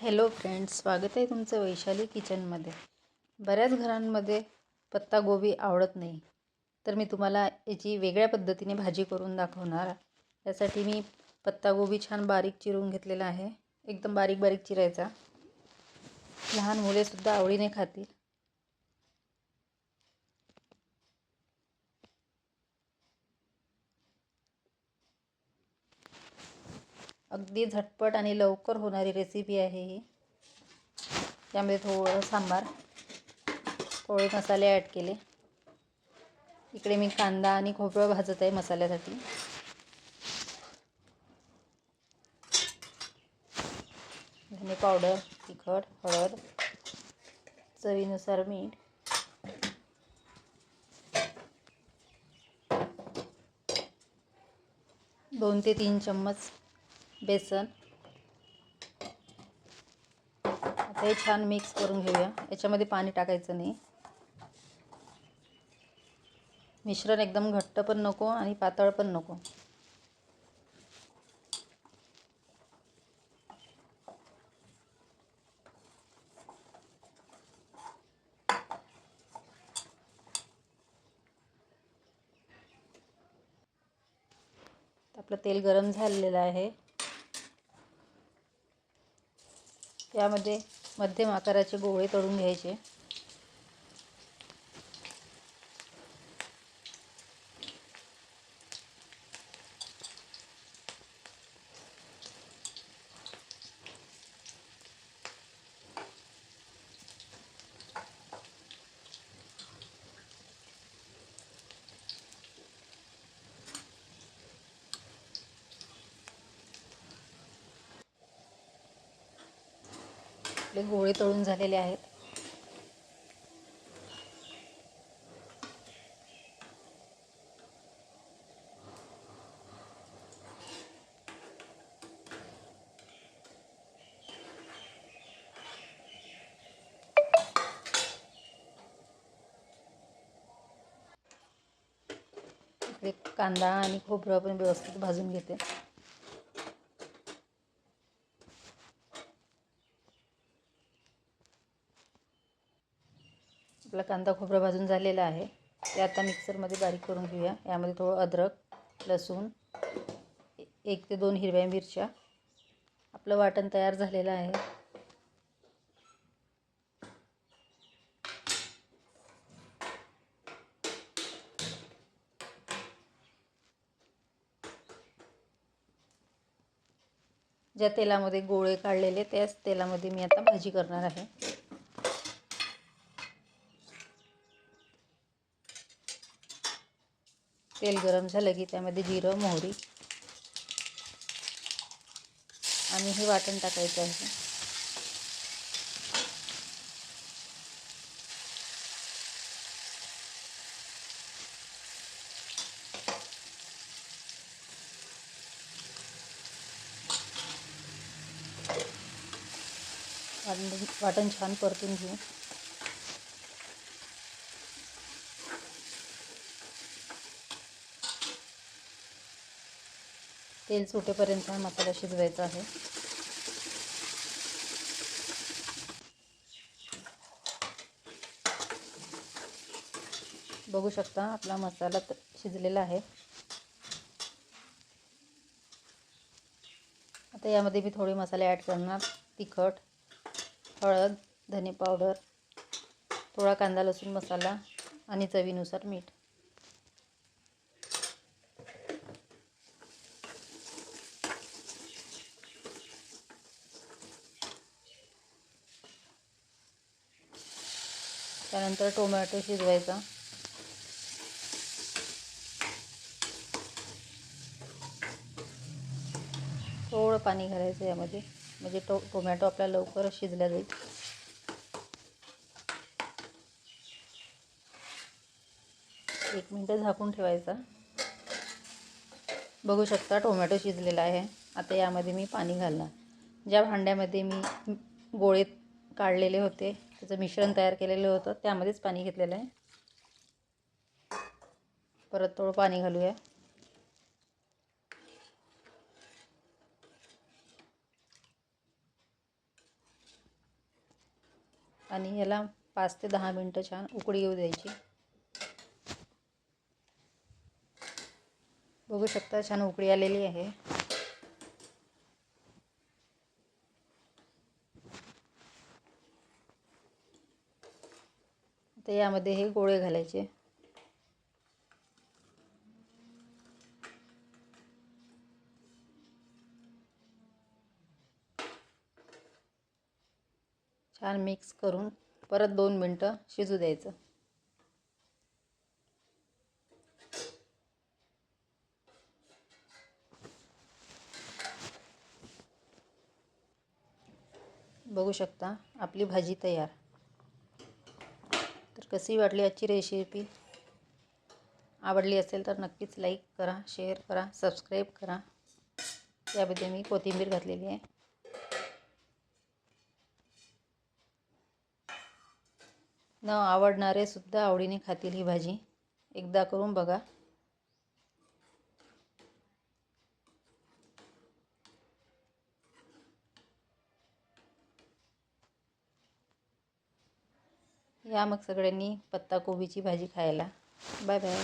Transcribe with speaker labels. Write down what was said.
Speaker 1: Hello friends स्वागत आहे तुमचं वैशाली किचनमध्ये. बऱ्याच घरांमध्ये पत्तागोबी आवडत नाही. तर मी तुम्हाला याची वेगळ्या पद्धतीने भाजी करून दाखवणार त्यासाठी मी पत्तागोबी छान बारीक चिरून घेतलेला आहे. एकदम बारीक बारीक चिरायचा. लहान मुलेसुद्धा आवडीने खातील. अगदी झटपट आणि लवकर होणारी रेसिपी आहे ही. त्यामध्ये थोडं सांबार थोडे मसाले ॲड केले. इकडे मी कांदा आणि खोबरं भाजत आहे मसाल्यासाठी. धने पावडर तिखट हळद चवीनुसार मीठ. दोन ते तीन चम्मच बेसन. आता हे छान मिक्स करून घेऊया. याच्यामध्ये पाणी टाकायचं नाही. मिश्रण एकदम घट्ट पण नको आणि पातळ पण नको. आपलं तेल गरम झालेलं आहे. त्यामध्ये मध्यम आकाराचे गोळे तळून घ्यायचे. आपले गोळे तळून झालेले आहेत. कांदा आणि खोबरं पण व्यवस्थित भाजून घेते. आपला कांदा खोबरं भाजून झालेला आहे. ते आता मिक्सरमध्ये बारीक करून घेऊया. यामध्ये थोडं अद्रक लसूण एक ते दोन हिरव्या मिरच्या. आपलं वाटण तयार झालेलं आहे. ज्या तेलामध्ये गोळे काढलेले त्याच तेलामध्ये मी आता भाजी करणार आहे. तेल गरम झालं की त्यामध्ये जिरं मोहरी आणि हे वाटण टाकायचं आहे. वाटण वाटण छान परतून घेऊ. तेल सुटेपर्यंत मसाला शिजवायचा आहे. बघू शकता आपला मसाला शिजलेला आहे. आता यामध्ये मी थोडे मसाले ॲड करणार. तिखट हळद धने पावडर थोडा कांदा लसूण मसाला आणि चवीनुसार मीठ. त्यानंतर टोमॅटो शिजवायचा. थोडं पाणी घालायचं यामध्ये. म्हणजे टो टोमॅटो आपल्या लवकर शिजला जाईल. एक मिनटं झाकून ठेवायचा. बघू शकता टोमॅटो शिजलेला आहे. आता यामध्ये मी पाणी घालणार. ज्या भांड्यामध्ये मी गोळे काढलेले होते. त्याचं मिश्रण तयार केलेलं होतं. त्यामध्येच पाणी घेतलेलं आहे. परत थोडं पाणी घालूया. आणि याला पाच ते दहा मिनटं छान उकळी येऊ द्यायची. बघू शकता छान उकळी आलेली आहे. तर यामध्ये हे गोळे घालायचे. छान मिक्स करून परत दोन मिनटं शिजू द्यायचं. बघू शकता आपली भाजी तयार. कशी वाटली आजची रेसिपी आवडली असेल तर नक्कीच लाईक करा शेअर करा सबस्क्राईब करा. त्यामध्ये मी कोथिंबीर घातलेली आहे. न आवडणारे सुद्धा आवडीने खातील ही भाजी. एकदा करून बघा. या मग सगळ्यांनी पत्ताकोबीची भाजी खायला. Bye bye.